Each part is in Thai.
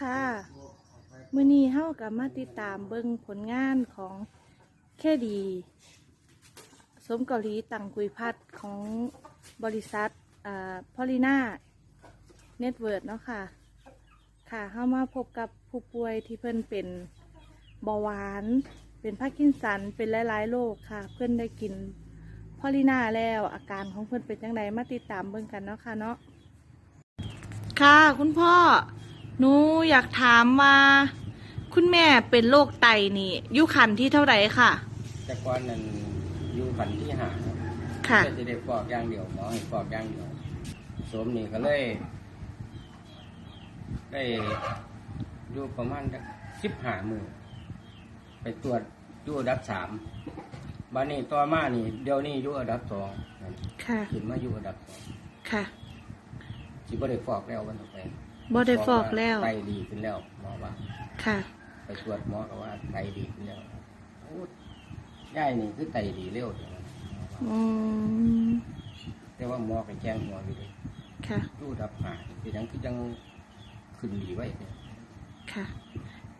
ค่ะมือนี้เฮากับมาติดตามเบิ่งผลงานของแค่ดี สมเกาหลีตังกุยพัดของบริษัทพอลิน่าเน็ตเวิร์ดเนาะค่ะ ค่ะเฮามาพบกับผู้ป่วยที่เพิ่นเป็นเบาหวาน เป็นพาร์กินสัน เป็นหลายๆโรคค่ะ เพิ่อนได้กินพอลิน่าแล้วอาการของเพิ่อนเป็นจังไดมาติดตามเบิ่งกันเนาะค่ะเนาะ ค่ะ คุณพ่อ หนูอยากถามว่า คุณแม่เป็นโรคไตนี่อยุขันที่เท่าไหร่ค่ะ แต่ก่อนนั้นอยู่ขันที่หาค่ะจะได้ฟอกอย่างเดียวหมอให้ฟอกอย่างเดียวสมนี่ก็เลย ได้อยู่ประมาณสิบห้ามือไปตรวจอยู่อันดับสามบ้านนี้ต่อมานี่ เดี๋ยวนี้อยู่อันดับสองนั่นค่ะขึ้นมาอยู่อันดับสองค่ะสิบ่ได้ฟอกแล้ววันต่อไป บ่ได้ฟอกแล้ว ไตดีขึ้นแล้วหมอว่า ค่ะ ไปตรวจหมอก็ว่าไตดีขึ้นแล้วโอ้ย่ายนี่คือไตดีเร็วจังหมอว่าอืม แต่ว่าหมอก็แจ้งหัวอยู่เลยค่ะรูดับหายคือยังคือยังขึ้นดีไว้เนี่ยค่ะ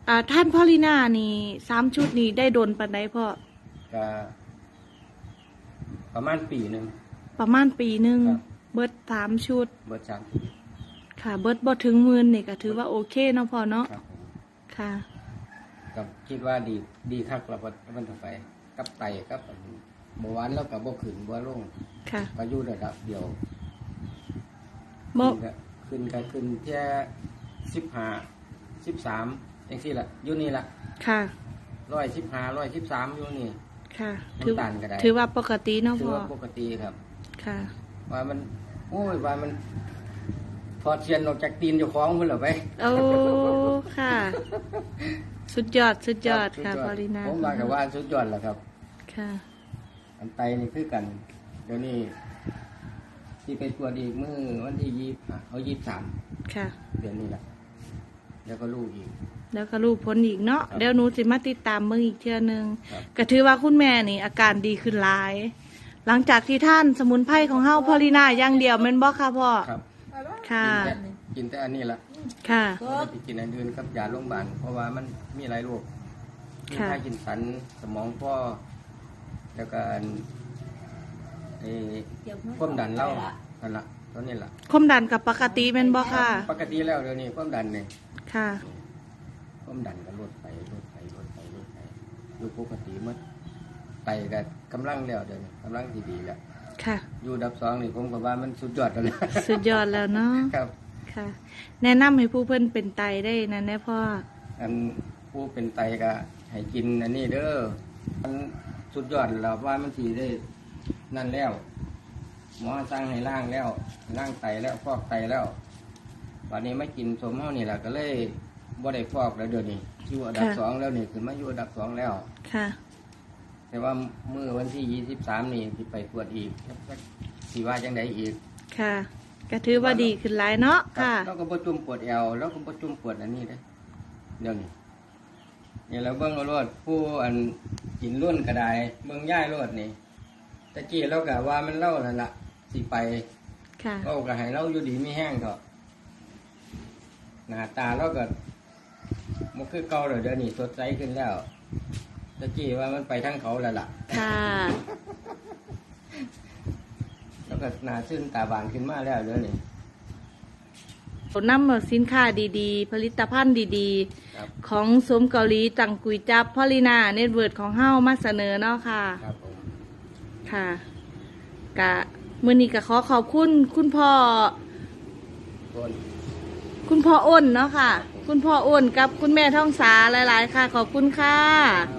อ่า ท่านพ่อลีน่านี่สามชุดนี้ได้โดนปันไดพ่อ ก็ประมาณปีหนึ่ง ประมาณปีหนึ่ง ครับ เบิดสามชุด เบิดสามปี ค่ะ เบิดบ่ถึงหมื่นนี่ก็ถือว่าโอเคเนาะพ่อเนาะครับผมค่ะก็คิดว่าดีดีคักแล้วมันต่อไปกับไตกับเบาหวานแล้วกับบ่ขึ้นบ่ลงค่ะก็อยู่ระดับเดียวบ่ขึ้นก็ขึ้นก็ขึ้นแค่สิบห้าสิบสามจังสี่ละอยู่นี่ละค่ะ ร้อยสิบห้าร้อยสิบสามอยู่นี่ ค่ะน้ำถือตาลก็ได้ ถือว่าปกติเนาะถือพ่อว่าปกติครับ ค่ะ ว่ามัน โอ้ยว่ามัน ถอดเทียนออกจากตีนเจ้าของเพิ่นเหรอไปโอ้ค่ะ สุดยอดสุดยอดค่ะสุพอลีนาผมว่ากับว่าสุดยอดแหละครับ ค่ะอันไตนี่คือกัน เดี๋ยวนี้ที่ไปตรวจอีกเมื่อวันที่ยี่เอายี่สามค่ะ เดือนนี้แหละแล้วก็ลูกอีก แล้วก็รูปผลอีกเนาะครับเดี๋ยวหนูสิมาติดตามเมืองอีกเทื่อนึงครับก็ถือว่าคุณแม่นี่ อาการดีขึ้นหลาย หลังจากที่ท่านสมุนไพรของเฮาพอลีนาอย่างเดียวแม่นบ่ค่ะพ่อครับ ค่ะกินแต่กินแต่อันนี้ละค่ะไม่ได้ไปกินอันอื่นกับยาโรงพยาบาลเพราะว่ามันมีหลายโรคมีค่ะไข้กินสันสมองพ่อแล้วก็อันไอ้ความดันเล่านั่นละตอนนี้ละความดันกับปกติแม่นบ่ค่ะ ปกติแล้วเดี๋ยวนี้ความดันเนี่ยค่ะ ความดันก็ลดไปลดไปลดไปลดไปอยู่ปกติหมดไตก็กำลังแล้วเดี๋ยวนี้กำลังดีดีๆแล้ว ค่ะ อยู่ดับสองนี่ผมก็ว่ามันสุดยอดแล้วนะสุดยอดแล้วเนาะครับค่ะ แนะนำให้ผู้เพิ่นเป็นไตได้นะแน่พ่อ อันผู้เป็นไตก็ให้กินอันนี้เด้อมันสุดยอดแล้วว่ามันสีได้นั่นแล้วหมอสั่งให้ล่างแล้วล่างไตแล้วฟอกไตแล้ววันนี้ไม่กินสมเฮานี่แหละก็เลยบ่ได้ฟอกแล้วเดี๋ยวนี้อยู่อันดับค่ะ สองแล้วนี่ขึ้นมาอยู่อันดับสองแล้ว ค่ะ แต่ว่าเมื่อวันที่ยี่สิบสามนี่ที่ไปตรวจอีกสีว่าจังไดอีกค่ะก็ถือว่าดีขึ้นหลายเนาะค่ะแล้วก็บ่จุ่มปวดเอวแล้วก็บ่จุ่มปวดอันนี้เด้อเดี๋ยวนี้นี่เราเบิ่งเอารวดผู้อันกินรุ่นก็ได้เบิ่งย่ายรวดนี่ตะกี้เราก็ว่ามันเล่านั่นล่ะสิไปค่ะเราก็ให้เราอยู่ดีไม่แห้งเถอะหน้าตาเราก็มันคือเก่าเลยเดี๋ยวนี้สดใสขึ้นแล้ว ตะกี้ว่ามันไปทั้งเขาแล้วล่ะ ค่ะ แล้วก็หน้าซื่นตาบานขึ้นมาแล้วเดี๋ยวนี้นำสินค้าดีๆ ผลิตภัณฑ์ดีครับ ๆ ของสมเกาหลีจังกุยจับพอลีนาเน็ตเวิร์ดของเฮามาเสนอเนาะค่ะ ครับผมค่ะกะมื้อนี้ก็ขอขอบคุณคุณพ่อคนคุณพ่ออ้นเนาะค่ะ คุณพ่ออ้นกับคุณแม่ท่องสาหลาย ๆ ค่ะ ขอบคุณค่ะครับ